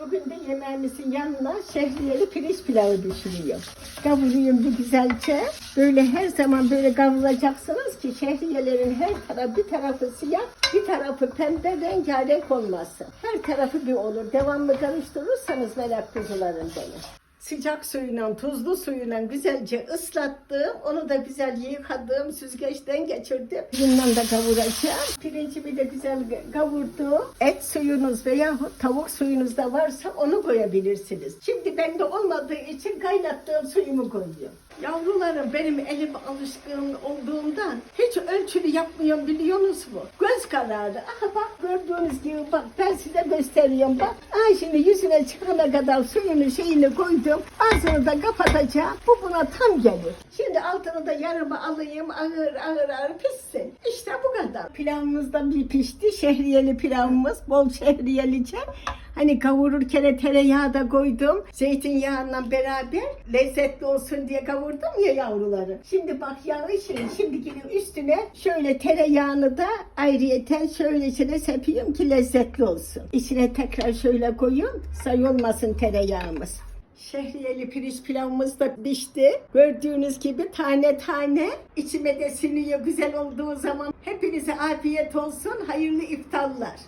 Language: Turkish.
Bugün de yemeğimizin yanına şehriyeli pirinç pilavı pişiriyor. Kavuruyorum bir güzelce. Böyle her zaman böyle kavrulacaksınız ki şehriyelerin her tarafı bir tarafı siyah, bir tarafı pembe rengarenk olmasın. Her tarafı bir olur. Devamlı karıştırırsanız merak kuzularım benim. Sıcak suyla, tuzlu suyla güzelce ıslattım. Onu da güzel yıkadım, süzgeçten geçirdim. Bundan da kavuracağım. Pirincimi de güzel kavurdum. Et suyunuz veya tavuk suyunuz da varsa onu koyabilirsiniz. Şimdi bende olmadığı için kaynattığım suyumu koyuyorum. Yavrularım benim elim alışkın olduğundan hiç ölçülü yapmıyorum biliyorsunuz mu? Göz kararı. Aha bak gördüğünüz gibi bak ben size gösteriyorum bak. Aha şimdi yüzüne çıkana kadar suyunu şeyini koydum. Ağzını da kapatacağım. Bu buna tam gelir. Şimdi altını da yarımı alayım ağır ağır ağır pişsin. İşte bu kadar. Pilavımız da bir pişti. Şehriyeli pilavımız. Bol şehriyelice. Hani kavururken tereyağı da koydum. Zeytinyağıyla beraber lezzetli olsun diye kavurdum ya yavruları. Şimdi bak yağı şey, şimdi gelin üstüne şöyle tereyağını da ayrıyeten şöyle içine sepeyim ki lezzetli olsun. İçine tekrar şöyle koyun, sayılmasın tereyağımız. Şehriyeli pirinç pilavımız da pişti. Gördüğünüz gibi tane tane içime de siniyor güzel olduğu zaman. Hepinize afiyet olsun, hayırlı iftarlar.